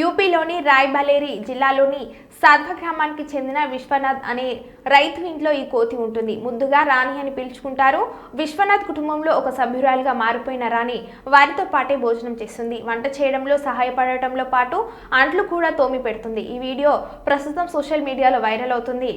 యూపీలోని రాయ్బలేరి జిల్లాలోని సాధ్వ గ్రామానికి చెందిన విశ్వనాథ్ అనే రైతు ఇంట్లో ఈ కోతి ఉంటుంది. ముద్దుగా రాణి అని పిలుచుకుంటారు. విశ్వనాథ్ కుటుంబంలో ఒక సభ్యురాలుగా మారిపోయిన రాణి వారితో పాటే భోజనం చేస్తుంది. వంట చేయడంలో సహాయపడటంలో పాటు అంట్లు కూడా తోమి పెడుతుంది. ఈ వీడియో ప్రస్తుతం సోషల్ మీడియాలో వైరల్ అవుతుంది.